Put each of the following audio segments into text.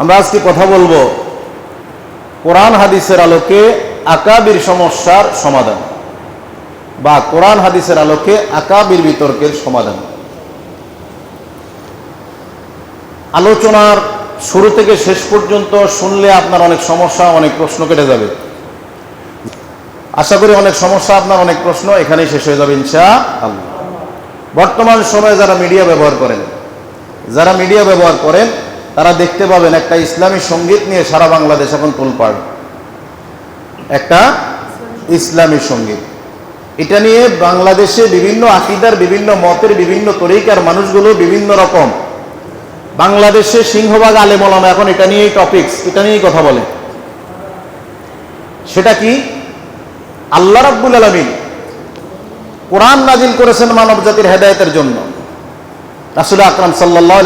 আমরা আজকে কথা বলব কোরআন হাদিসের আলোকে আকাবির সমস্যার সমাধান বা কোরআন হাদিসের আলোকে আকাবির বিতর্কের সমাধান। আলোচনার শুরু থেকে শেষ পর্যন্ত শুনলে আপনার অনেক সমস্যা, অনেক প্রশ্ন কেটে যাবে। আশা করি অনেক সমস্যা, আপনার অনেক প্রশ্ন এখানেই শেষ হয়ে যাবে ইনশা বর্তমান সময়ে যারা মিডিয়া ব্যবহার করেন, যারা মিডিয়া ব্যবহার করেন তারা দেখতে পাবেন একটা ইসলামী সংগীত নিয়ে সারা বাংলাদেশ এখন তোলপাড়। একটা ইসলামী সংগীত। এটা নিয়ে বাংলাদেশে বিভিন্ন আকিদার, বিভিন্ন মতের, বিভিন্ন তরিকার মানুষগুলো বিভিন্ন রকম। বাংলাদেশে সিংহভাগ আলেমলামা এখন এটা নিয়েই টপিকস এটা নিয়েই কথা বলে। সেটা কি? আল্লাহ রাব্বুল আলমিন কোরআন নাজিল করেছেন মানব জাতির হেদায়তের জন্য। রাসুল আকরাম সাল্লাহ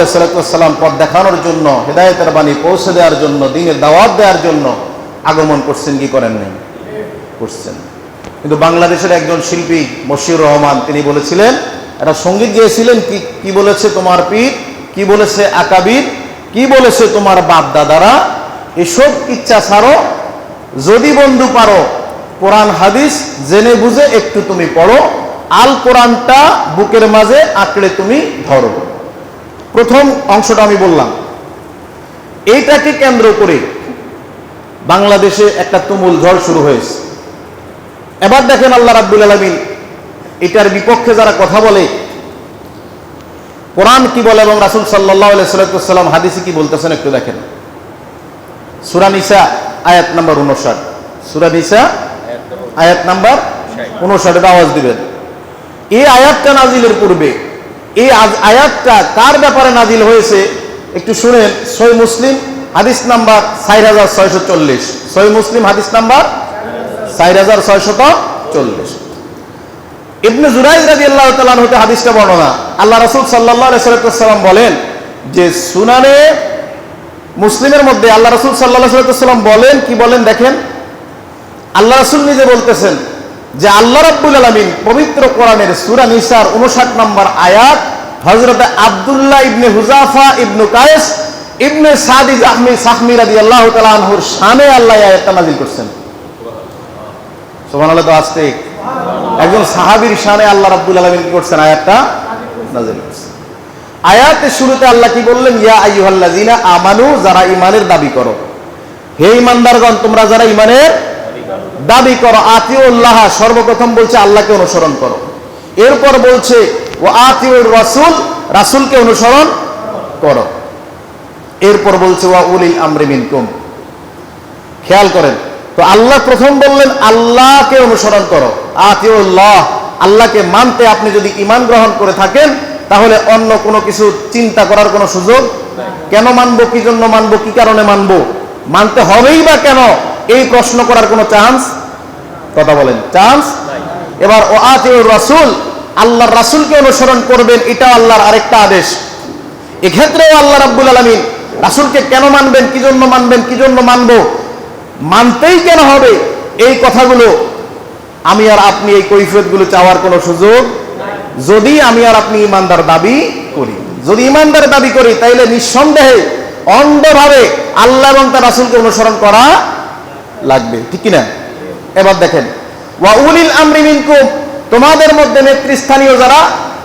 সাল্লাম পথ দেখানোর জন্য, হেদায়তের বাণী পৌঁছে দেওয়ার জন্য, দিনের দাওয়াত দেওয়ার জন্য আগমন করছেন, কি করেন নাই? করছেন। কিন্তু বাংলাদেশের একজন শিল্পী মশিউর রহমান, তিনি বলেছিলেন, একটা সংগীত গিয়েছিলেন, কি কি বলেছে তোমার পীর, কি বলেছে আকাবির, কি বলেছে তোমার বাপ দাদারা, এসব ইচ্ছা ছাড়ো, যদি বন্ধু পারো, কোরআন, হাদিস জেনে বুঝে একটু তুমি পড়ো আল কোরআনটা বুকের মাঝে আঁকড়ে তুমি ধরো। প্রথম অংশটা আমি বললাম। এইটাকে কেন্দ্র করে বাংলাদেশে একটা তুমুল ঝড় শুরু হয়েছে। এবার দেখেন আল্লাহ রাব্বুল আলমিন এটার বিপক্ষে যারা কথা বলে, কোরআন কি বলে এবং রাসুল সাল্লাহ সাল্লাম হাদিসে কি বলতেছেন একটু দেখেন। সুরানিসা আয়াত নাম্বার উনষাট। সুরানিসা আয়াত নাম্বার উনষাটের আওয়াজ দিবেন এই আয়াতটা নাজিলের পূর্বে, এই আয়াতটা কার ব্যাপারে নাজিল হয়েছে একটু শুনেন। সই মুসলিম, হাদিস নাম্বার চার হাজার ছয়শো চল্লিশ। সই মুসলিম, হাদিস নাম্বার চার হাজার ছয়শত চল্লিশ। ইবনে জুরাইজ রাজি আল্লাহ তালান হতে হাদিসটা বর্ণনা, আল্লাহ রসুল সাল্লাহ সাল্লাম বলেন যে সুনানে মুসলিমের মধ্যে আল্লাহ রসুল সাল্লাহ সাল্লাম বলেন, কি বলেন দেখেন? আল্লাহ রসুল নিজে বলতেছেন যে আল্লাহ রাব্বুল আলমিন পবিত্র কোরআনের সুরা নিসার উনষাট নম্বর আয়াত হজরত আবদুল্লাহ ইবনে হুজাফা ইবনু কায়েস ইবনে সাদি জাহমি সাহমি রাদি আল্লাহ তালাহুর শানে আল্লাহ আয়াতটা নাজিল করছেন। সোমান আল্লাহ তো আসতে একজন সাহাবীর শানে আল্লাহ রাব্বুল আলমিন কি করছেন আয়াতটা? নাজিল করছেন। আয়াতের শুরুতে আল্লাহ কি বললেন? ইয়া আইয়ুহাল্লাযিনা আমানু, যারা ইমানের দাবি করো। হে ইমানদারগণ তোমরা যারা ইমানের দাবি করো, আতিউল্লাহ, সর্বপ্রথম বলছে আল্লাহকে অনুসরণ করো। এরপর বলছে ও আতিউর রাসূল রাসূলকে অনুসরণ করো। এরপর বলছে, ওয়া উলিল আমরি মিনকুম খেয়াল করেন। তো আল্লাহ প্রথম বললেন, আল্লাহকে অনুসরণ করো। আতিউল্লাহ, আল্লাহকে মানতে আপনি যদি ইমান গ্রহণ করে থাকেন, তাহলে অন্য কোনো কিছু চিন্তা করার কোনো সুযোগ কেন মানবো, কি জন্য মানবো, কি কারণে মানবো? মানতে হবেই বা কেন? এই প্রশ্ন করার কোনো চান্স কথা বলেন চান্স এবার ও আতিউর রাসূল আল্লাহর রাসূলকে অনুসরণ করবেন এটা আল্লাহর আরেকটা আদেশ। এক্ষেত্রেও আল্লাহ রাব্বুল আলামিন রাসূলকে কেন মানবেন কি জন্য মানবেন কি জন্য মানবো? মানতেই কেন হবে? এই কথাগুলো আমি আর আপনি এই কৈফিয়তগুলো চাওয়ার কোনো সুযোগ যদি আমি আর আপনি ইমানদার দাবি করি। যদি ইমানদার দাবি করি তাইলে নিঃসন্দেহে অন্ধভাবে আল্লাহ এবং তার রাসূলকে অনুসরণ করা লাগবে, ঠিক কিনা? এবার দেখেন, ওয়া উলিল আমরি মিনকুম, তোমাদের মধ্যে নেতৃস্থানীয় যারা,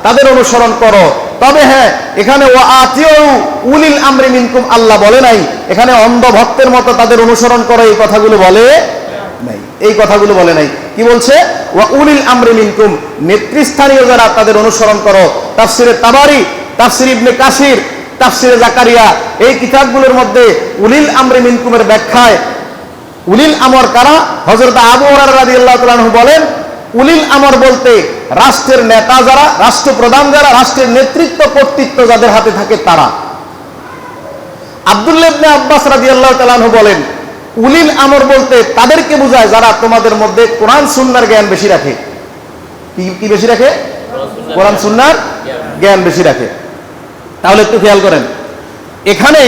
তাদের অনুসরণ করো। তবে হ্যাঁ এখানে ওয়া আতিউ উলিল আমরি মিনকুম, আল্লাহ বলে নাই, এখানে অন্ধ ভক্তের মতো তাদের অনুসরণ করো, এই কথাগুলো বলে নাই, এই কথাগুলো বলে নাই। কি বলছে? ওয়া উলিল আমরি মিনকুম, নেতৃস্থানীয় যারা, তাদের অনুসরণ করো। তাফসিরে তাবারি, তাফসির ইবনে কাসির, তাফসিরে জাকারিয়া, এই কিতাবগুলোর মধ্যে উলিল আমরি মিনকুমের ব্যাখ্যায় উলিল আমর কারা? হজরত আবু আল্লাহ বলেন, উলিল আমর বলতে রাষ্ট্রের নেতা যারা, রাষ্ট্রপ্রধান যারা, রাষ্ট্রের নেতৃত্ব কর্তৃত্ব যাদের হাতে থাকে তারা। আবদুল্লাবনে আব্বাস রাজি আল্লাহ তালাহু বলেন, উলিল আমর বলতে তাদেরকে বোঝায় যারা তোমাদের মধ্যে কোরআন সুন্নার জ্ঞান বেশি রাখে। কি বেশি রাখে? কোরআন সুন্নার জ্ঞান বেশি রাখে। তাহলে একটু খেয়াল করেন, এখানে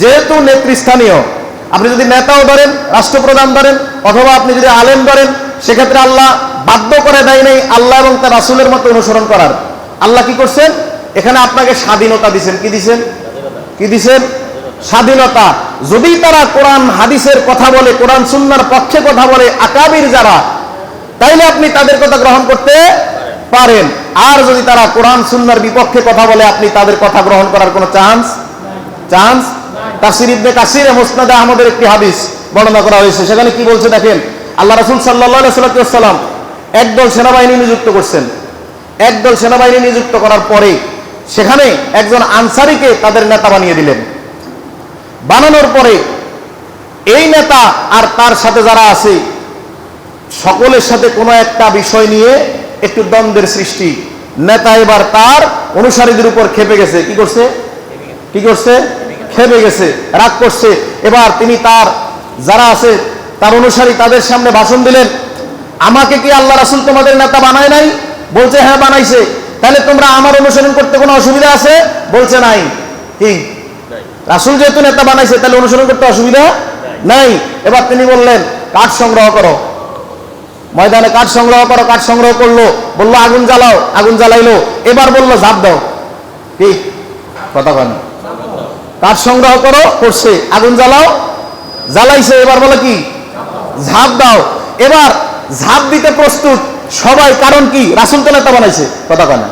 যেহেতু নেতৃস্থানীয় আপনি যদি নেতাও ধরেন, রাষ্ট্রপ্রধান ধরেন, অথবা আপনি যদি আলেম ধরেন, সেক্ষেত্রে আল্লাহ বাধ্য করে দেয় নাই আল্লাহ এবং তার রাসুলের মতো অনুসরণ করার। আল্লাহ কি করছেন? এখানে আপনাকে স্বাধীনতা দিছেন। কি দিছেন? কি দিছেন? স্বাধীনতা। যদি তারা কোরআন, হাদিসের কথা বলে, কোরআন, সুন্নার পক্ষে কথা বলে, আকাবির যারা, তাইলে আপনি তাদের কথা গ্রহণ করতে পারেন। আর যদি তারা কোরআন, সুন্নার বিপক্ষে কথা বলে, আপনি তাদের কথা গ্রহণ করার কোনো চান্স? চান্স? তাসির ইবনে কাসির মুসনাদ আহমদের একটি হাদিস বর্ণনা করা হয়েছে। সেখানে কি বলছে দেখেন, আল্লাহ রাসূল সাল্লাম একদল সেনাবাহিনী নিযুক্ত করছেন। একদল সেনাবাহিনী নিযুক্ত করার পরে সেখানে একজন আনসারিকে তাদের নেতা বানিয়ে দিলেন। বানানোর পরে এই নেতা আর তার সাথে যারা আছে, সকলের সাথে কোনো একটা বিষয় নিয়ে একটু দ্বন্দ্বের সৃষ্টি। নেতা এবার তার অনুসারীদের উপর খেপে গেছে। কি করছে? কি করছে? খেপে গেছে, রাগ করছে। এবার তিনি তার, যারা আছে, তার অনুসারী তাদের সামনে ভাষণ দিলেন, আমাকে কি আল্লাহ রাসুল তোমাদের নেতা বানায় নাই? বলছে হ্যাঁ বানাইছে। তাহলে তোমরা আমার অনুসরণ করতে কোনো অসুবিধা আছে? বলছে, নাই। কি? রাসুল যেহেতু নেতা বানাইছে, তাহলে অনুসরণ করতে অসুবিধা নাই। এবার তিনি বললেন, কাঠ সংগ্রহ করো। ময়দানে কাঠ সংগ্রহ করো, কাঠ সংগ্রহ করল, বলল, আগুন জ্বালাও। আগুন জ্বালাইলো। এবার বলল, ঝাঁপ দাও। কি? কথা কেন কাঠ সংগ্রহ করো, করছে। আগুন জ্বালাও। জ্বালাইছে, এবার বলে কি? ঝাঁপ দাও। এবার ঝাঁপ দিতে প্রস্তুত সবাই, কারণ কি? রাসুল তো নেতা বানাইছে, কথা কেন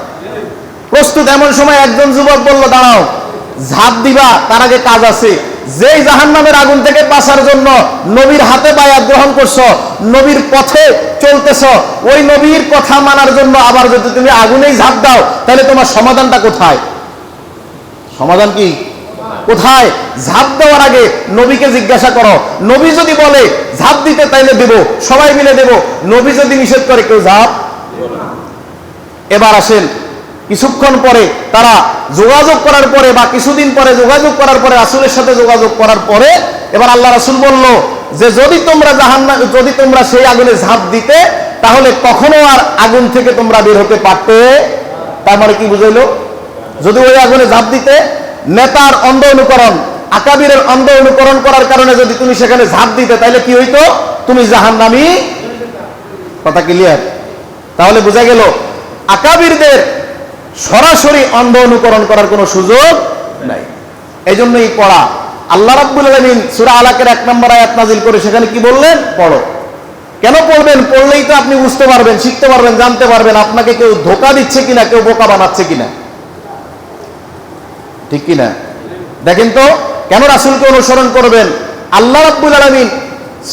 প্রস্তুত এমন সময় একজন যুবক বলল, দাঁড়াও, ঝাঁপ দিবা, তার আগে কাজ আছে। যেই জাহান নামের আগুন থেকে বাঁচার জন্য নবীর হাতে বায়াত গ্রহণ করছ, নবীর পথে চলতেছ, ওই নবীর কথা মানার জন্য আবার যদি তুমি আগুনেই ঝাঁপ দাও, তাহলে তোমার সমাধানটা কোথায়? সমাধান কি? কোথায়? ঝাঁপ দেওয়ার আগে নবীকে জিজ্ঞাসা করো। নবী যদি বলে, ঝাঁপ দিতে তাইলে দেব, সবাই মিলে দেব। নবী যদি নিষেধ করে, কেউ ঝাঁপ? এবার আসেন, কিছুক্ষণ পরে তারা যোগাযোগ করার পরে বা কিছুদিন পরে যোগাযোগ করার পরে, রাসুলের সাথে যোগাযোগ করার পরে এবার আল্লাহ রাসুল বলল যে, যদি তোমরা জাহান যদি তোমরা সেই আগুনে ঝাঁপ দিতে, তাহলে কখনো আর আগুন থেকে তোমরা বের হতে পারতে? তার মানে কি বুঝাইলো? যদি ওই আগুনে ঝাঁপ দিতে নেতার অন্ধ অনুকরণ, আকাবিরের অন্ধ অনুকরণ করার কারণে যদি তুমি সেখানে ঝাঁপ দিতে, তাহলে কি হইতো? তুমি জাহান নামি কথা ক্লিয়ার তাহলে বোঝা গেল, আকাবিরদের সরাসরি অন্ধ অনুকরণ করার কোনো সুযোগ নাই। এই জন্যই পড়া। আল্লাহ রাব্বুল আলমিন সুরা আলাকের এক নম্বর আয়াত নাজিল করে সেখানে কি বললেন? পড়ো। কেন পড়বেন? পড়লেই তো আপনি বুঝতে পারবেন, শিখতে পারবেন, জানতে পারবেন আপনাকে কেউ ধোকা দিচ্ছে কিনা, কেউ বোকা বানাচ্ছে কিনা। ঠিক কিনা? দেখেন তো, কেন রাসুলকে অনুসরণ করবেন? আল্লাহ রাব্বুল আলমিন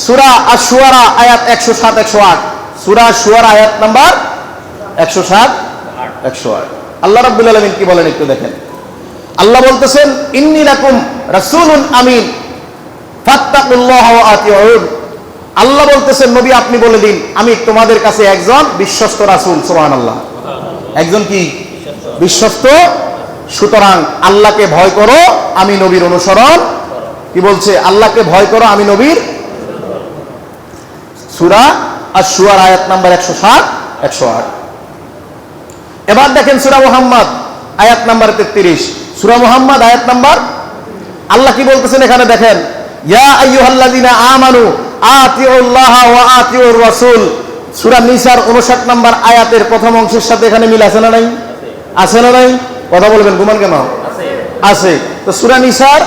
সুরা আর সুয়ারা আয়াত একশো সাত, একশো আট। সুরা সুয়ারা আয়াত নাম্বার একশো সাত, একশো আট। আল্লাহ রাব্বুল আলমিন কি বলেন একটু দেখেন। আল্লাহ বলতেছেন, ইন্নি লাকুম রাসূলুন আমিন, ফাত্তাকুল্লাহ আতিউন। আল্লাহ বলতেছেন, নবী, আপনি বলে দিন, আমি তোমাদের কাছে একজন বিশ্বস্ত রাসূল। সুবহানাল্লাহ। একজন কি? বিশ্বস্ত সুতরাং আল্লাহকে ভয় করো, আমি নবীর অনুসরণ কি বলছে? আল্লাহকে ভয় করো, আমি নবীর সুরা আর সুয়ার আয়াত নাম্বার একশো সাত, একশো আট। এবার দেখেন সুরা মোহাম্মদ আয়াত নাম্বার তেত্রিশ। সুরা মোহাম্মদ আয়াত নাম্বার আল্লাহ কি বলতেছেন এখানে দেখেন? ইয়া আইয়ুহাল্লাযিনা আমানু আতিউল্লাহ ওয়া আতিউর রাসূল। সূরা নিসার 59 নাম্বার আয়াতের প্রথম অংশের সাথে এখানে মিল আছে না নাই? আছে না নাই? কথা বলবেন গুমান কেন? আছে। তো সূরা নিসার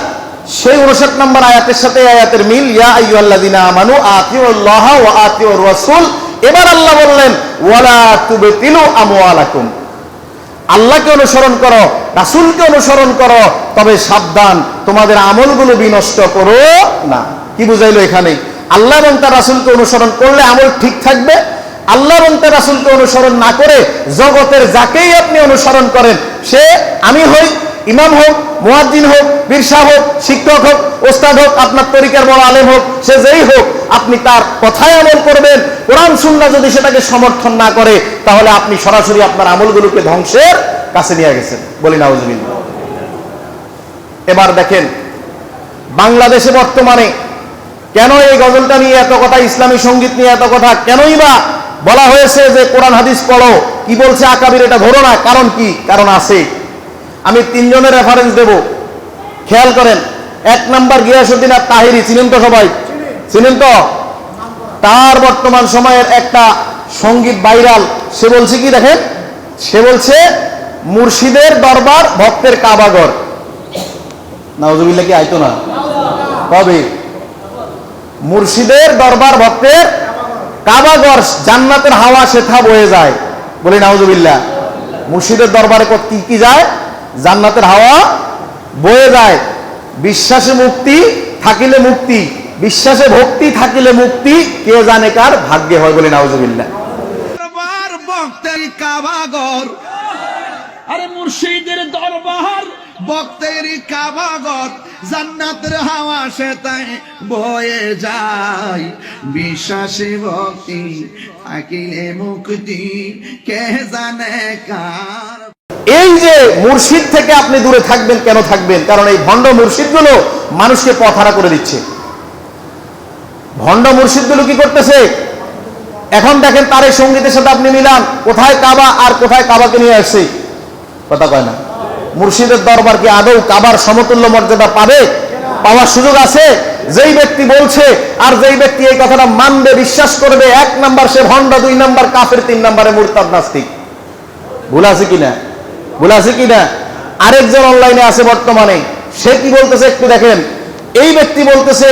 সেই 59 নাম্বার আয়াতের সাথে আয়াতের মিল ইয়া আইয়ুহাল্লাযিনা আমানু আতিউল্লাহ ওয়া আতিউর রাসূল এবার আল্লাহ বললেন ওয়ালা তুবতিলু আমওয়ালাকুম। আল্লাহকে অনুসরণ করো রাসুলকে অনুসরণ করো তবে সাবধান তোমাদের আমলগুলো বিনষ্ট করো না। কি বুঝাইলো এখানে? আল্লাহ এবং তার রাসুলকে অনুসরণ করলে আমল ঠিক থাকবে আল্লাহ এবং রাসুলকে অনুসরণ না করে জগতের যাকেই আপনি অনুসরণ করেন, সে আমি হই, ইমাম হোক, মুয়াজ্জিন হোক বীরসা হোক, শিক্ষক হোক, ওস্তাদ হোক, আপনার তরিকার বড় আলেম হোক, সে যেই হোক, আপনি তার কথায় আমল করবেন। কোরআন, সুন্নাহ যদি সেটাকে সমর্থন না করে, তাহলে আপনি সরাসরি আপনার আমলগুলোকে ধ্বংসের কাছে নিয়ে গেছেন। বলি নাউজুবিল্লাহ। এবার দেখেন, বাংলাদেশে বর্তমানে কেন এই গজলটা নিয়ে এত কথা, ইসলামী সংগীত নিয়ে এত কথা, কেনই বা বলা হয়েছে যে কোরআন হাদিস পড়ো। কি বলছে আকাবির, এটা ধরো না। কারণ কি? কারণ আছে। আমি তিনজনের রেফারেন্স দেব। খেয়াল করেন, এক নাম্বার গিয়াসুদ্দিন আর তাহিরি, চিনেন তো সবাই? চিনেন তো? তার বর্তমান সময়ের একটা সংগীত ভাইরাল সে বলছে কি দেখেন? সে বলছে, মুর্শিদের দরবার ভক্তের কাবাগর নাউজুবিল্লাহ কি আইতো না? কবে মুর্শিদের দরবার ভক্তের কাবাগর জান্নাতের হাওয়া সেথা বয়ে যায়। বলি নাউজুবিল্লাহ। মুর্শিদের দরবারে কত- কি কি যায়? জান্নাতের হাওয়া বয়ে যায়। বিশ্বাসে মুক্তি থাকিলে মুক্তি বিশ্বাসে ভক্তি থাকিলে মুক্তি কে জানে কার ভাগ্যে হয় বলে নাউজুবিল্লাহ। দরবার বক্তের কাবাগর আরে মুর্শিদের দরবার বক্তের কাবাগর জান্নাতের হাওয়া সে তাই বয়ে যায়। বিশ্বাসী ভক্তি থাকিলে মুক্তি, কে জানে কার এই যে মুর্শিদ থেকে আপনি দূরে থাকবেন, কেন থাকবেন? কারণ এই ভণ্ড মুর্শিদগুলো মানুষকে পথহারা করে দিচ্ছে। ভণ্ড মুর্শিদগুলো কি করতেছে? এখন দেখেন তার এই সঙ্গীতের সাথে আপনি মিলান। কোথায় কাবা আর কোথায় কাবাকে নিয়ে আসছে? কথা কয় না। মুর্শিদের দরবার কি আদৌ কাবার সমতুল্য মর্যাদা পাবে? পাওয়ার সুযোগ আছে? যেই ব্যক্তি বলছে, আর যেই ব্যক্তি এই কথাটা মানবে, বিশ্বাস করবে, এক নাম্বার সে ভণ্ড, দুই নাম্বার কাফের, তিন নাম্বারে মুরতাদ, নাস্তিক। ভুল আছে কিনা ভুল আছে কিনা আরেকজন অনলাইনে আছে বর্তমানে, সে কি বলতেছে একটু দেখেন। এই ব্যক্তি বলতেছে,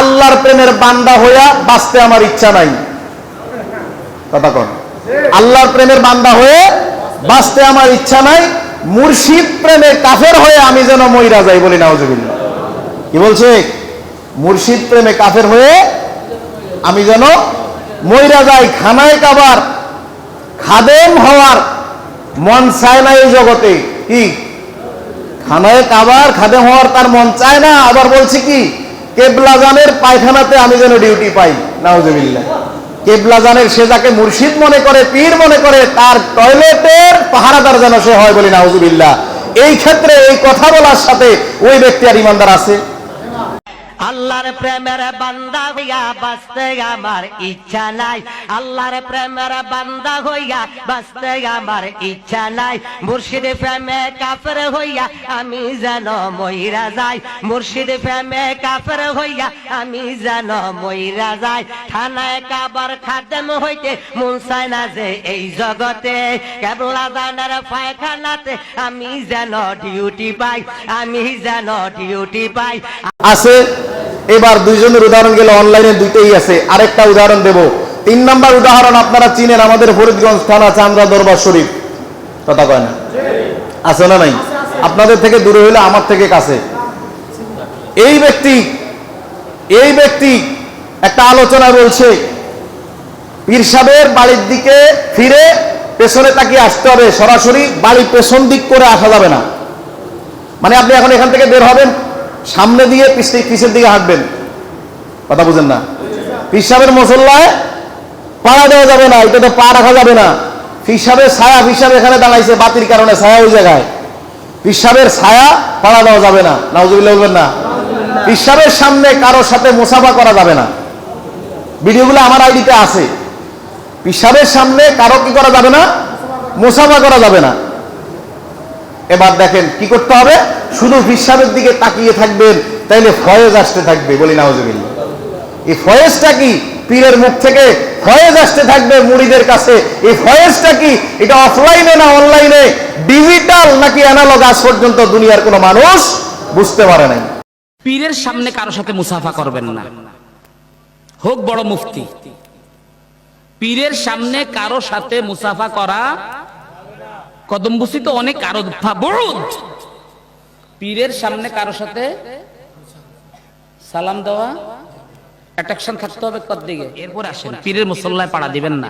আল্লাহর প্রেমের বান্দা হইয়া বাঁচতে আমার ইচ্ছা নাই। কথা কন। আল্লাহর প্রেমের বান্দা হয়ে বাঁচতে আমার ইচ্ছা নাই মুর্শিদ প্রেমে কাফের হয়ে আমি যেন মইরা যাই বলি নাউজুবিল্লাহ। কি বলছে? মুর্শিদ প্রেমে কাফের হয়ে আমি যেন মইরা যাই। খানায় কাবার, খাদেম হওয়ার মন চায় না এই জগতে। কি? খানায় কাবার, খাদেম হওয়ার তার মন চায় না। আবার বলছি কি? কেবলাজানের পায়খানাতে আমি যেন ডিউটি পাই। নাউজুবিল্লাহ। কেবলাজানের সে যাকে মুর্শিদ মনে করে, পীর মনে করে, তার টয়লেটের পাহারাদার যেন সে হয় বলি নাউজুবিল্লাহ। এই ক্ষেত্রে এই কথা বলার সাথে ওই ব্যক্তি আর ইমানদার আছে। আল্লাহর প্রেমের বান্দা হইয়া বাঁচতে আমার ইচ্ছা নাই। আল্লাহর প্রেমের বান্দা হইয়া বাঁচতে আমার ইচ্ছা নাই। মুর্শিদ প্রেমে কাফের হইয়া আমি যেন মইরা যাই। মুর্শিদ প্রেমে কাফের হইয়া আমি যেন মইরা যাই। থানায় কাবার খাদেম হইতে মন চায় না যে এই জগতে। কেবলা জানার পায়খানাতে আমি যেন ডিউটি পাই। আমি যেন ডিউটি পাই। আছে। এবার দুইজনের উদাহরণ গেলে অনলাইনে দুইটাই আছে। আরেকটা উদাহরণ দেব। তিন নাম্বার উদাহরণ আপনারা চিনেন, আমাদের ফরিদগঞ্জ থানা চান্দ্রা দরবার শরীফ। কথা কয় না? আছে না নাই? আপনাদের থেকে দূরে হইলে আমার থেকে কাছে। এই ব্যক্তি এই ব্যক্তি একটা আলোচনা বলছে, পীর বাড়ির দিকে ফিরে পেছনে তাকিয়ে আসতে হবে। সরাসরি বাড়ি পেছন দিক করে আসা যাবে না। মানে আপনি এখন এখান থেকে বের হবেন সামনে দিয়ে পিছের দিকে হাঁটবেন। কথা বুঝেন না? পিসাবের মশল্লায় পাড়া দেওয়া যাবে না, এটা তো পা রাখা যাবে না। পিসাবের ছায়া পিসাব এখানে দাঁড়াইছে, বাতির কারণে ছায়া ওই জায়গায়। পিসাবের ছায়া পাড়া দেওয়া যাবে না, নাউজুবিল্লাহ বলবেন না। পিসাবের সামনে কারোর সাথে মোসাফা করা যাবে না। ভিডিওগুলো আমার আইডিতে আছে। পিসাবের সামনে কারও কি করা যাবে না? মোসাফা করা যাবে না। এবার দেখেন কি করতে হবে? শুধু হিসাবের দিকে তাকিয়ে থাকবেন, তাইলে ফয়েজ আসতে থাকবে বলি নাউজুবিল্লাহ। এই ফয়েজটা কি পীরের মুখ থেকে ফয়েজ আসতে থাকবে মুড়িদের কাছে? এই ফয়েজটা কি এটা অফলাইনে না অনলাইনে ডিজিটাল নাকি অ্যানালগ আজ পর্যন্ত দুনিয়ার কোনো মানুষ বুঝতে পারে নাই। পীরের সামনে কারও সাথে মুসাফা করবেন না। হোক বড় মুফতি। পীরের সামনে কারও সাথে মুসাফা করা কদমবুসি তো অনেক আরও পীরের সামনে কারও সাথে সালাম দেওয়া অ্যাট্রাকশন থাকতে হবে কত দিকে। এরপর আসেন, পীরের মুসল্লায় পাড়া দিবেন না।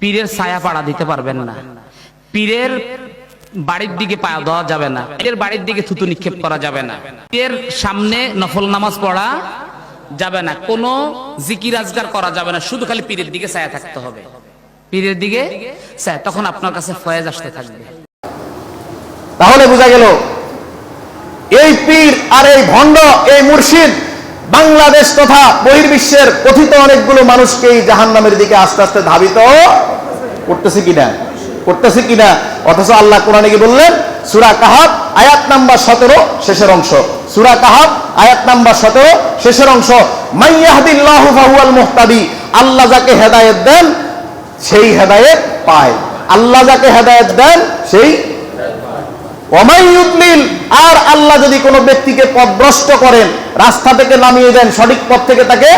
পীরের ছায়া পাড়া দিতে পারবেন না। পীরের বাড়ির দিকে পা দেওয়া যাবে না। পীরের বাড়ির দিকে থুতু নিক্ষেপ করা যাবে না। পীরের সামনে নফল নামাজ পড়া যাবে না। কোনো জিকির আজগার করা যাবে না। শুধু খালি পীরের দিকে ছায়া থাকতে হবে। পীরের দিকে ছায়া তখন আপনার কাছে ফয়েজ আসতে থাকবে। তাহলে বোঝা গেল, এই পীর আর এই ভণ্ড, এই মুর্শিদ, বাংলাদেশ তথা বহির্বিশ্বের কথিত অনেকগুলো মানুষকে এই জাহান নামের দিকে আস্তে আস্তে ধাবিত করতেছে কিনা? করতেছে কিনা? অথচ আল্লাহ কোরআনে কি বললেন, সুরা কাহাব আয়াত নাম্বার সতেরো, শেষের অংশ। সুরা কাহাব আয়াত নাম্বার সতেরো, শেষের অংশ। মাইয়াহদিল্লাহু ফাহুয়াল মুহতাদি, আল্লাহ যাকে হেদায়েত দেন সেই হেদায়েত পায়। আল্লাহ যাকে হেদায়েত দেন, সেই আর আল্লাহ যদি কোনো ব্যক্তিকে পথভ্রষ্ট করেন, রাস্তা থেকে নামিয়ে দেন, সঠিক পথ থেকে তাকে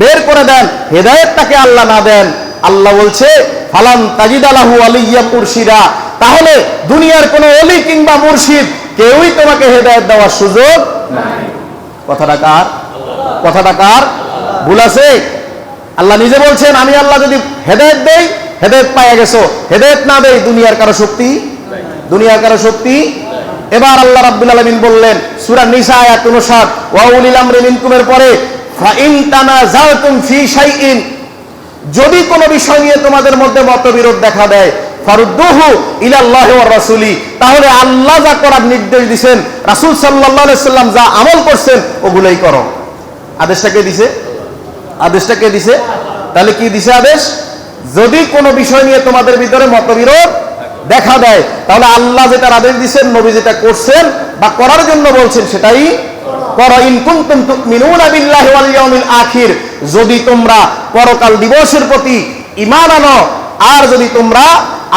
বের করে দেন, হেদায়েত তাকে আল্লাহ না দেন, আল্লাহ বলছে, ফালান তাজিদ আলাহু আলিয়া মুর্শিদা। তাহলে দুনিয়ার কোনো অলি কিংবা মুর্শিদ কেউই তোমাকে হেদায়েত দেওয়ার সুযোগ কথাটা কার? কথাটা কার? ভুল আছে? আল্লাহ নিজে বলছেন, আমি আল্লাহ যদি হেদায়েত দেই, হেদায়েত পাইয়া গেছো। হেদায়েত না দেই, দুনিয়ার কারও শক্তি দুনিয়ার কারও শক্তি এবার আল্লাহ রাব্বুল আলামিন বললেন, সূরা নিসা আয়াত 59 ওয়া উলিল আমরি মিনকুমের পরে, ফা ইন তানাজাতুম ফি শাইইন যদি কোনো বিষয় নিয়ে তোমাদের মধ্যে মতবিরোধ দেখা দেয়, ফারুদ্দুহু ইলাল্লাহি ওয়ার রাসূলি তাহলে আল্লাহ যা করার নির্দেশ দিবেন রাসূল সাল্লাল্লাহু আলাইহি সাল্লাম যা আমল করছেন, ওগুলাই করো। আদেশটা কে দিছে? আদেশটা কে দিছে? তাহলে কি দিছে আদেশ? যদি কোনো বিষয় নিয়ে তোমাদের ভিতরে মতবিরোধ দেখা দেয়, তাহলে আল্লাহ যেটা আদেশ দিচ্ছেন নবী যেটা করছেন বা করার জন্য বলছেন, সেটাই করো। ইন কুনতুম তুমিনুনা বিল্লাহি ওয়াল ইয়াউমিল আখির। যদি তোমরা পরকাল দিবসের প্রতি ঈমান আনো, আর যদি তোমরা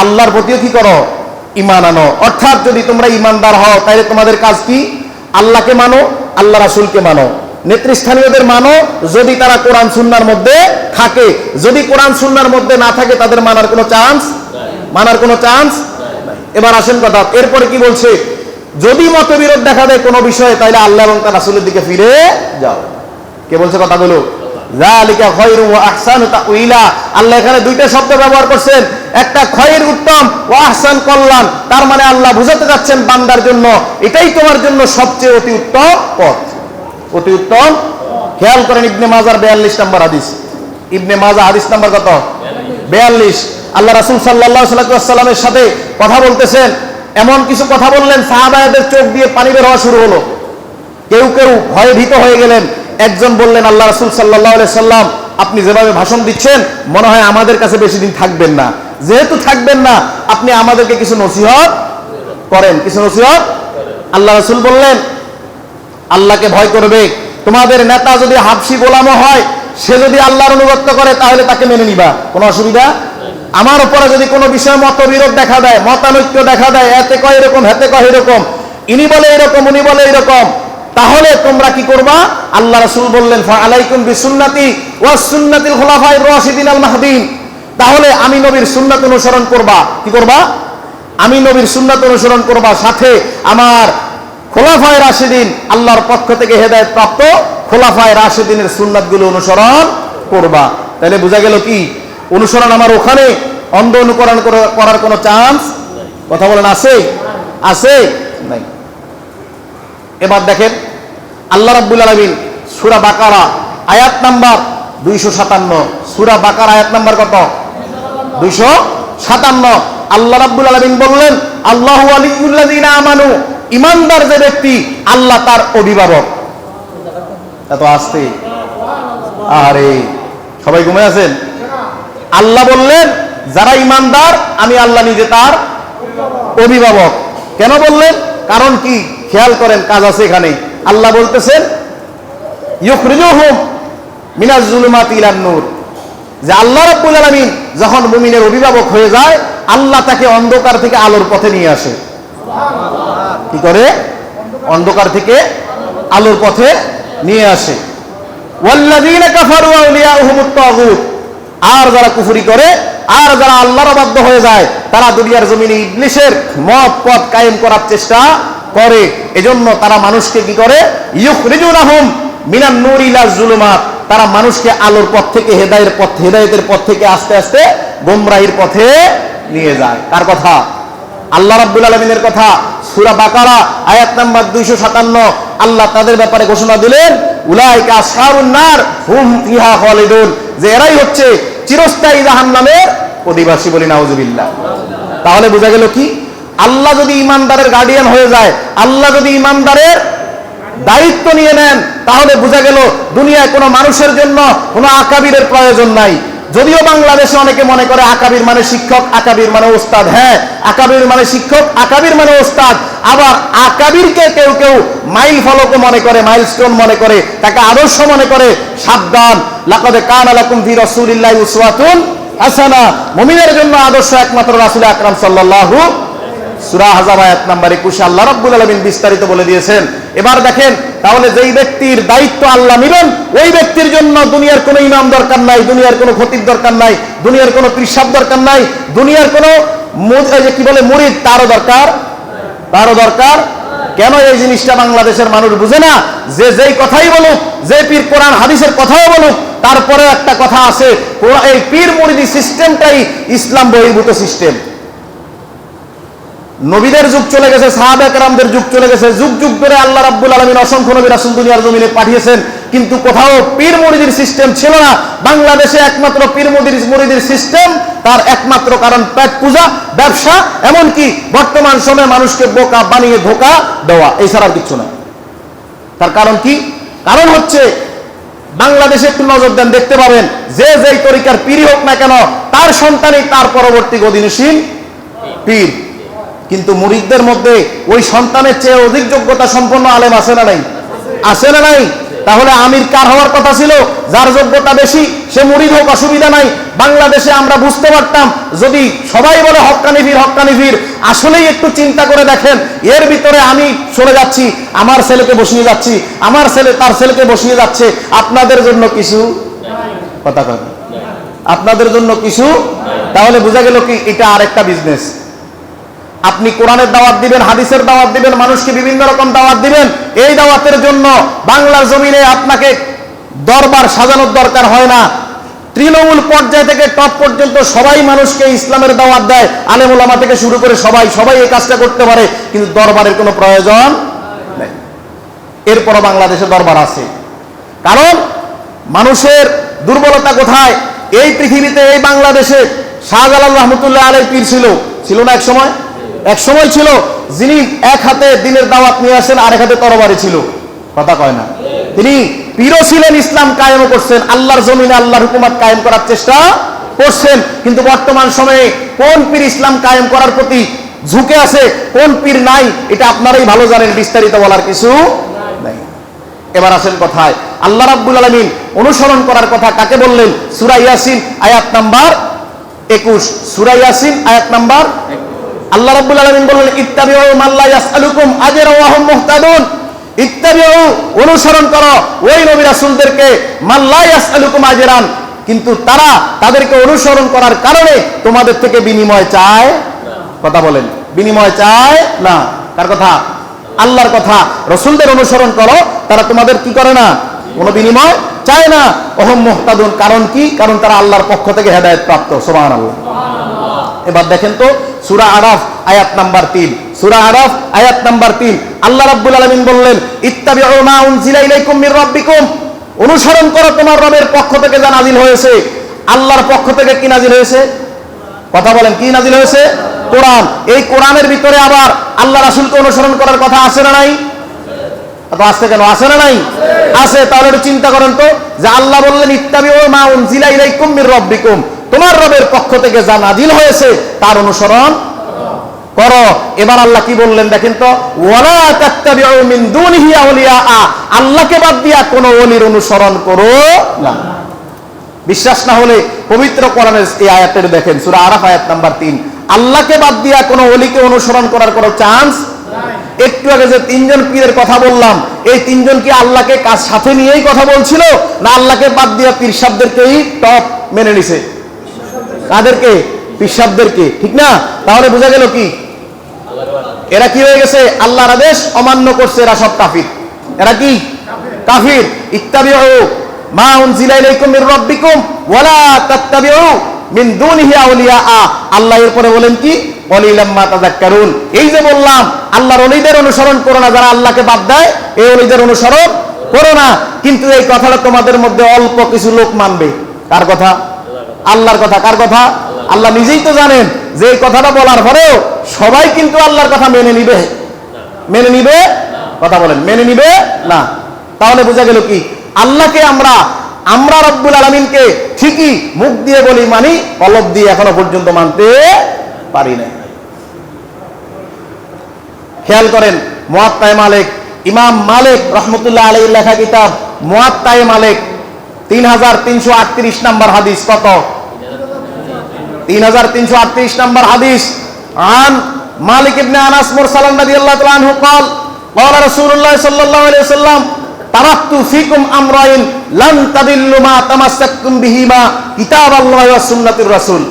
আল্লাহর প্রতিও কি করো? ঈমান আনো। অর্থাৎ যদি তোমরা ঈমানদার হও, তাহলে তোমাদের কাজ কি? আল্লাহকে মানো, আল্লাহ রাসূলকে মানো। নেতৃস্থানীয়দের মানো যদি তারা কোরআন সুন্নার মধ্যে থাকে। যদি কোরআন সুন্নার মধ্যে না থাকে, তাদের মানার কোনো চান্স মানার কোনো চান্স এবার আসেন কথা, এরপরে কি বলছে? যদি মতবিরোধ দেখা দেয় কোনো বিষয়ে তাহলে আল্লাহ এবং তার রাসূলের দিকে ফিরে যাও। কে বলছে কথাগুলো? আল্লাহ এখানে দুইটা শব্দ ব্যবহার করছেন। একটা খয়ের উত্তম ও আহসান কল্যাণ। তার মানে আল্লাহ বুঝাতে যাচ্ছেন বান্দার জন্য। এটাই তোমার জন্য সবচেয়ে অতি উত্তম পথ। অতি উত্তম। খেয়াল করেন ইবনে মাজার বেয়াল্লিশ নম্বর হাদিস। ইবনে মাজা হাদিস নাম্বার কত? বেয়াল্লিশ। আল্লাহ রাসুল সাল্লাহ সাল্লামের সাথে কথা বলতেছেন। এমন কিছু কথা বললেন, সাহাবায়াদের চোখ দিয়ে পানি বের হওয়া শুরু হলো। কেউ কেউ ভয়ে ভীত হয়ে গেলেন। একজন বললেন, আল্লাহ রাসুল সাল্লাহ সাল্লাম আপনি যেভাবে ভাষণ দিচ্ছেন, মনে হয় আমাদের কাছে বেশি দিন থাকবেন না। যেহেতু থাকবেন না, আপনি আমাদেরকে কিছু নসিহত করেন। কিছু নসিহত আল্লাহ রাসুল বললেন আল্লাহকে ভয় করবে। তোমাদের নেতা যদি হাফসি গোলামও হয়, সে যদি আল্লাহর অনুগত্য করে, তাহলে তাকে মেনে নিবা। কোনো অসুবিধা? আমার উপরে যদি কোনো বিষয়ে মতবিরোধ দেখা দেয়, মতানৈক্য দেখা দেয়, এতে কয় এরকম, হেতে কয় এরকম, ইনি বলে এরকম, উনি বলে এরকম, তাহলে তোমরা কি করবা? আল্লাহ রাসূল বললেন আলাইকুম বিসুন্নতি ওয়া সুন্নাতিল খুলাফায়ে রাশিদিন আল মাহদিন। তাহলে আমি নবীর সুন্নাত অনুসরণ করবা। কি করবা? আমি নবীর সুন্নাত অনুসরণ করবা সাথে আমার খোলাফায় রাশিদিন আল্লাহর পক্ষ থেকে হেদায়ত প্রাপ্ত, খোলাফায় রাশিদিনের সুন্নাতগুলো অনুসরণ করবা। তাহলে বোঝা গেল কি? অনুসরণ আমার ওখানে, অন্ধ অনুকরণ করার কোনো চান্স কথা বলেন, আছে? আছে? নাই। এবার দেখেন, আল্লাহ রাব্বুল আলামিন সূরা বাকারা, আয়াত নাম্বার দুইশো সাতান্ন। সূরা বাকারা, আয়াত নাম্বার কত? দুইশো সাতান্ন। আল্লাহ রাব্বুল আলামিন বললেন, আল্লাহু আলিউল্লাযিনা আমানু। ইমানদার যে ব্যক্তি, আল্লাহ তার অভিভাবক। এত আসতে। আরে সবাই ঘুমে আছেন? আল্লাহ বললেন, যারা ইমানদার, আমি আল্লাহ নিজে তার অভিভাবক। কেন বললেন? কারণ কি? খেয়াল করেন, কাজ আছে এখানে আল্লাহ বলতেছেন, ইউখরিজুহুম মিনাজ জুলুমাতি ইলান নূর যে আল্লাহ রাব্বুল আলামিন যখন মুমিনের অভিভাবক হয়ে যায়, আল্লাহ তাকে অন্ধকার থেকে আলোর পথে নিয়ে আসে। কি করে? অন্ধকার থেকে আলোর পথে নিয়ে আসে। আর যারা কুফরি করে, আর যারা আল্লাহর অবাধ্য হয়ে যায়, তারা দুনিয়ার জমিনে ইবলিসের মত পথ কায়েম করার চেষ্টা করে। এজন্য তারা মানুষকে কি করে? ইউখরিজুনাহুম মিনান নূর জুলুমাত। তারা মানুষকে আলোর পথ থেকে, হেদায়ের পথ, হেদায়তের পথ থেকে আস্তে আস্তে গোমরাহির পথে নিয়ে যায়। তার কথা? আল্লাহ রাব্বুল আলমিনের কথা। সুরা বাকারা, আয়াত নাম্বার দুইশো সাতান্ন। আল্লাহ তাদের ব্যাপারে ঘোষণা দিলেন, উলাইকা আসহারুন নার, হুম ইহা খালিদুন। যে এরাই হচ্ছে চিরস্থায়ী জাহান্নামের অধিবাসী বলি নাউজুবিল্লাহ। তাহলে বোঝা গেল কি? আল্লাহ যদি ইমানদারের গার্ডিয়ান হয়ে যায়, আল্লাহ যদি ইমানদারের দায়িত্ব নিয়ে নেন তাহলে বোঝা গেল দুনিয়ায় কোনো মানুষের জন্য কোনো আকাবিরের প্রয়োজন নাই। যদিও বাংলাদেশে অনেকে মনে করে আকাবির মানে শিক্ষক, আকাবির মানে ওস্তাদ। হ্যাঁ আকাবির মানে শিক্ষক, আকাবির মানে ওস্তাদ। আবার আকাবিরকে কেউ কেউ মাইল ফলক মনে করে মাইলস্টোন মনে করে, তাকে আদর্শ মনে করে, সাবধান। লাকদে কান আলাকুম ফি রাসূলিল্লাহি উসওয়াতুন হাসানা। মুমিনের জন্য আদর্শ একমাত্র রাসূল আকরাম সাল্লাল্লাহু সুরা হাজাব আয়াত নাম্বার একুশে। আল্লাহ রাব্বুল আলামিন বিস্তারিত বলে দিয়েছেন। এবার দেখেন তাহলে যেই ব্যক্তির দায়িত্ব আল্লাহ নিবেন ওই ব্যক্তির জন্য দুনিয়ার কোনো ইমাম দরকার নাই, দুনিয়ার কোনো খতিব দরকার নাই, দুনিয়ার কোনো পিসাব দরকার নাই, দুনিয়ার কোনো যে কি বলে মুরিদ, তারও দরকার তারও দরকার। কেন এই জিনিসটা বাংলাদেশের মানুষ বুঝে না? যে যেই কথাই বলুক, যে পীর কোরআন, হাদিসের কথাও বলুক তারপরে একটা কথা আছে এই পীর মুরিদি সিস্টেমটাই ইসলাম বহির্ভূত সিস্টেম নবীদের যুগ চলে গেছে সাহাবাকরামদের যুগ চলে গেছে। যুগ যুগ ধরে আল্লাহ রাব্বুল আলামিন অসংখ্য নবী রাসূল দুনিয়ার জমিনে পাঠিয়েছেন। কিন্তু কোথাও পীর মুরিদির সিস্টেম ছিল না। বাংলাদেশে একমাত্র পীর মুরিদির মুরিদির সিস্টেম তার একমাত্র কারণ পেট পূজা, ব্যবসা, এমনকি বর্তমান সময়ে মানুষকে বোকা বানিয়ে ধোকা দেওয়া। এছাড়া আর কিছু না। তার কারণ কি? কারণ হচ্ছে, বাংলাদেশে একটু নজর দেন, দেখতে পাবেন, যে যেই তরিকার পীরই হোক না কেন, তার সন্তানই তার পরবর্তী গদিনশীল পীর। কিন্তু মুরিদদের মধ্যে ওই সন্তানের চেয়ে অধিক যোগ্যতা সম্পন্ন আলেম আছে না নাই? আছে না নাই? তাহলে আমির কার হওয়ার কথা ছিল? যার যোগ্যতা বেশি, সে মুরিদ হোক, অসুবিধা নাই। বাংলাদেশে আমরা বুঝতে পারতাম, যদি সবাই বলে হক্কানি ফির হক্কানি ফির, আসলেই একটু চিন্তা করে দেখেন, এর ভিতরে আমি চলে যাচ্ছি, আমার ছেলেকে বসিয়ে যাচ্ছি, আমার ছেলে, তার ছেলেকে বসিয়ে যাচ্ছে, আপনাদের জন্য কিছু কথা কথা আপনাদের জন্য কিছু? তাহলে বোঝা গেল কি, এটা আরেকটা বিজনেস আপনি কোরআনের দাওয়াত দিবেন, হাদিসের দাওয়াত দিবেন, মানুষকে বিভিন্ন রকম দাওয়াত দিবেন। এই দাওয়াতের জন্য বাংলার জমিনে আপনাকে দরবার সাজানোর দরকার হয় না। তৃণমূল পর্যায় থেকে টপ পর্যন্ত সবাই মানুষকে ইসলামের দাওয়াত দেয় আলেমুলামা থেকে শুরু করে সবাই সবাই এই কাজটা করতে পারে, কিন্তু দরবারের কোনো প্রয়োজন নেই। এরপরও বাংলাদেশে দরবার আছে। কারণ মানুষের দুর্বলতা কোথায়? এই পৃথিবীতে, এই বাংলাদেশে শাহজালাল রহমতুল্লাহ আলাই পীর ছিল। ছিল না এক সময়? এক সময় ছিল যিনি এক হাতে দিনের দাওয়াত নিয়ে আসেন আর এক হাতে তরবারি ছিল। কথা কয় না। তিনি পীরও ছিলেন ইসলাম কায়েম করছেন, আল্লাহর জমিনে আল্লাহর হুকুমাত কায়েম করার চেষ্টা করছেন। কিন্তু বর্তমান সময়ে কোন পীর ইসলাম কায়েম করার প্রতি ঝুঁকে আছে, কোন পীর নাই, এটা আপনারাই ভালো জানেন, বিস্তারিত বলার কিছু নাই। এবার আসেন কথায়, আল্লাহ রাব্বুল আলামিন অনুসরণ করার কথা কাকে বললেন? সূরা ইয়াসিন, আয়াত নাম্বার 21 সূরা ইয়াসিন, আয়াত নাম্বার আল্লাহ রাব্বুল আলামিন বললেন, ইত্তাবিউ ইয়াসআলুকুম আজরা ওয়া হুম মুহতাদুন। ইত্তাবিউ, অনুসরণ করো ওই নবী রাসূলদেরকে ইয়াসআলুকুম আজরান। কিন্তু তারা তাদেরকে অনুসরণ করার কারণে তোমাদের থেকে বিনিময় চায় কথা বলেন। বিনিময় চায় না? কার কথা? আল্লাহর কথা। রসুলদের অনুসরণ করো, তারা তোমাদের কি করে না? কোনো বিনিময় চায় না। অহম মোহতাদুন। কারণ কি? কারণ তারা আল্লাহর পক্ষ থেকে হেদায়ত প্রাপ্ত। সোমান আল্লাহ এবার দেখেন তো, সুরা আরাফ, আয়াত নাম্বার তিন। সুরা আরাফ, আয়াত নাম্বার তিন। আল্লাহ রাব্বুল আলামিন বললেন, ইত্তাবিউ মা উনজিলা মির রাব্বিকুম। অনুসরণ করো তোমার রবের পক্ষ থেকে যা নাজিল হয়েছে। আল্লাহর পক্ষ থেকে কি নাজিল হয়েছে? কথা বলেন, কি নাজিল হয়েছে? কোরআন। এই কোরআনের ভিতরে আবার আল্লাহ রাসূলকে অনুসরণ করার কথা আছে না নাই? এত আসতে কেন? আছে না নাই? আছে, তাহলে একটু চিন্তা করেন তো, যে আল্লাহ বললেন ইত্তাবি ও মা উনজিলা ইলাইকুম মির রাব্বিকুম। তোমার রবের পক্ষ থেকে যা নাজিল হয়েছে, তার অনুসরণ করো। এবার আল্লাহ কি বললেন দেখেন তো? ওয়ালা তাত্তাবিউ মিন দুনিহি আউলিয়া আল্লাহকে বাদ দিয়া কোন ওলির অনুসরণ করো না। বিশ্বাস না হলে পবিত্র কোরআনের এই আয়াতের দেখেন, সূরা আরাফ আয়াত নাম্বার তিন। আল্লাহকে বাদ দিয়া কোনো অলিকে অনুসরণ করার কোনো চান্স একটু আগে যে তিনজন পীরের কথা বললাম, এই তিনজন কি আল্লাহকে কাজ সাথে নিয়েই কথা বলছিল? না আল্লাহকে বাদ দিয়া পীর সাহেবদেরকেই টপ মেনে নিছে? কাদেরকে? পীর সাহেবদেরকে ঠিক না? তাহলে বোঝা গেল কি? এরা কি হয়ে গেছে? আল্লাহর আদেশ অমান্য করছে এরা সব কাফির। এরা কি? কাফির। ইত্তাবিউ মা উনজিলা ইলাইকুম মির ওয়ালা তাত্তাবিউ মিন আউলিয়া আল্লাহ বলেন কি? এই যে বললাম, আল্লাহর অলিদের অনুসরণ করো না। যারা আল্লাহকে বাদ দেয়, এই অলিদের অনুসরণ করো না। কিন্তু এই কথাটা তোমাদের মধ্যে অল্প কিছু লোক মানবে। কার কথা? আল্লাহর কথা, কার কথা? আল্লাহ নিজেই তো জানেন যে এই কথাটা বলার পরেও সবাই কিন্তু আল্লাহর কথা মেনে নিবে। মেনে নিবে? কথা বলেন, মেনে নিবে? না। তাহলে বোঝা গেল কি? আল্লাহকে আমরা আমরা রব্বুল আলমিনকে ঠিকই মুখ দিয়ে বলি মানি, কলব দিয়ে এখনও পর্যন্ত মানতে পারি না খেয়াল করেন মোয়াত্তায় মালিক, ইমাম মালিক রহমতুল্লাহ আলী লেখা কিতাব মোয়াত্তায় মালিক তিন হাজার তিনশো আটত্রিশ নাম্বার হাদিস কত তিন হাজার তিনশো আটত্রিশ নাম্বার হাদিস আন মালিক ইবনে আনাস মুরসালান রাদিয়াল্লাহু তাআলা আনহু قال قال رسول الله صلى الله عليه وسلم তারাক্তু ফিকুম আমরাইন লান তাদিল্লু মা তামাসসাকতুম বিহিমা কিতাবাল্লাহি ওয়া সুন্নাতুর রাসূল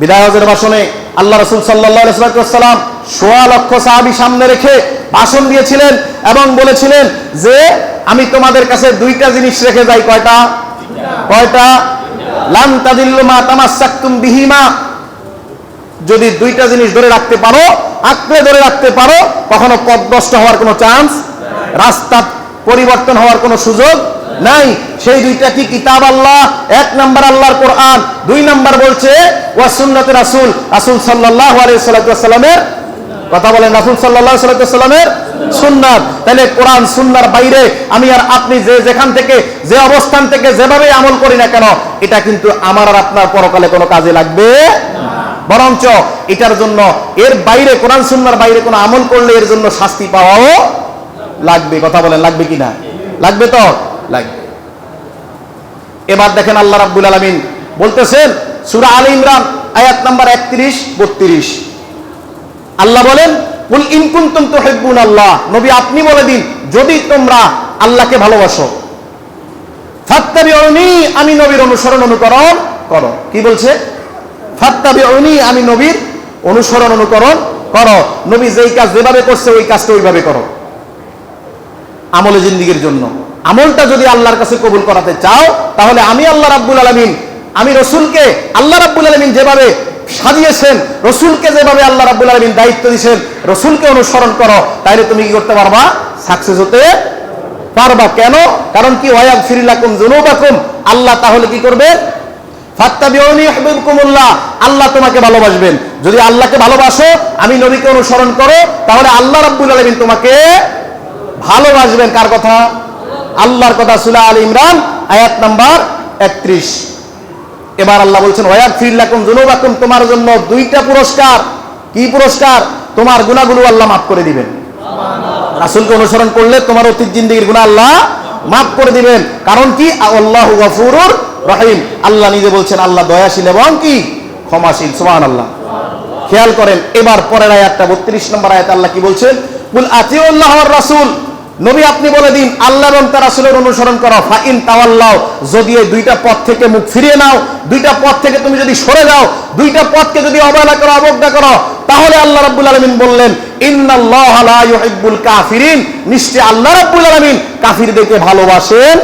বিদায় হজের ভাষণে আল্লাহ রসুল সাল্লাম সোয়া লক্ষ সাহাবি সামনে রেখে ভাষণ দিয়েছিলেন এবং বলেছিলেন যে আমি তোমাদের কাছে দুইটা জিনিস রেখে যাই, কয়টা? কয়টা? লাম তাদিল্লু মা তামাসসাকতুম বিহিমা। যদি দুইটা জিনিস ধরে রাখতে পারো, আঁকড়ে ধরে রাখতে পারো, কখনো পথভ্রষ্ট হওয়ার কোনো চান্স, রাস্তা পরিবর্তন হওয়ার কোনো সুযোগ নাই। সেই দুইটা কি কিতাব আল্লাহ? এক নাম্বার আল্লাহর কোরআন, দুই নাম্বার বলছে, ওয়া সুন্নাতে রাসূল রাসূল সাল্লাল্লাহু আলাইহি সাল্লামের কথা বলেন রাসূল সাল্লাল্লাহু সাল্লামের সুন্নাত। তাহলে কোরআন সুন্নার বাইরে আমি আর আপনি যে যেখান থেকে, যে অবস্থান থেকে যেভাবে আমল করি না কেন, এটা কিন্তু আমার আর আপনার পরকালে কোনো কাজে লাগবে বরঞ্চ এটার জন্য এর বাইরে, কোরআন সুন্নার বাইরে কোনো আমল করলে এর জন্য শাস্তি পাওয়াও লাগবে। কথা বলেন, লাগবে কিনা লাগবে তো? লাগবে। এবার দেখেন আল্লাহ রাব্বুল আলামিন বলতেছেন, সূরা আল ইমরান, আয়াত নাম্বার 31 32 আল্লাহ বলেন, কুল ইন কুনতুম তুহিব্বুন আল্লাহ। নবী আপনি বলে দিন, যদি তোমরা আল্লাহকে ভালোবাসো, ফাত্তাবিউনি, আমি নবীর অনুসরণ অনুকরণ করো। কি বলছে? ফাত্তাবিউনি, আমি নবীর অনুসরণ অনুকরণ করো। নবী যেই কাজ যেভাবে করছে, ওই কাজটা ওইভাবে করো। আমলে জিন্দিগির জন্য। আমলটা যদি আল্লাহর কাছে কবুল করাতে চাও, তাহলে আমি আল্লাহ রাব্বুল আলামিন, আমি রসুলকে আল্লাহ রাব্বুল আলামিন যেভাবে সাজিয়েছেন। রসুলকে যেভাবে আল্লাহ রাব্বুল আলামিন দায়িত্ব দিয়েছেন, রসুলকে অনুসরণ করো তাহলে তুমি কি করতে পারবা? সাকসেস হতে পারবা। কেন? কারণ কি? ওয়ায়াগ ফিরিলাকুম জুনুবাকুম আল্লাহ তাহলে কি করবে? আল্লাহ তোমাকে ভালোবাসবেন। যদি আল্লাহকে ভালোবাসো, আমি নবীকে অনুসরণ করো, তাহলে আল্লাহ রাব্বুল আলামিন তোমাকে ভালোবাসবেন। কার কথা? আল্লাহর কথা। সুলা আল ইমরান, আয়াত নাম্বার একত্রিশ। এবার আল্লাহ বলছেন ওয়াক ফিরলাকুম জুনুবাকুম তোমার জন্য দুইটা পুরস্কার। কি পুরস্কার? তোমার গুনাহগুলো আল্লাহ মাফ করে দিবেন। রাসূলকে অনুসরণ করলে তোমার অতীত জিন্দেগির গুনাহ আল্লাহ মাফ করে দিবেন। কারণ কি? আল্লাহু গফুরুর রহিম। আল্লাহ নিজে বলছেন আল্লাহ দয়াশীল এবং কি? ক্ষমাশীল। সুবহানাল্লাহ। খেয়াল করেন এবার পরের আয়াতটা 32 নম্বর আয়াত আল্লাহ কি বলছেন? কুল আতিউল্লাহ ওয়ার রাসূল নবী, আপনি বলে দিন আল্লাহ এবং তার রাসূলের অনুসরণ করো। ফাইন তাওয়াল্লাও যদি এই দুইটা পথ থেকে মুখ ফিরিয়ে নাও, দুইটা পথ থেকে তুমি যদি সরে যাও, দুইটা পথকে যদি অবহেলা করো, অবজ্ঞা করো, তাহলে আল্লাহ রাব্বুল আলামিন বললেন, ইন্নাল্লাহা লা ইউহিব্বুল কাফিরিন। নিশ্চয় আল্লাহ রাব্বুল আলামিন কাফিরদেরকে ভালোবাসেন।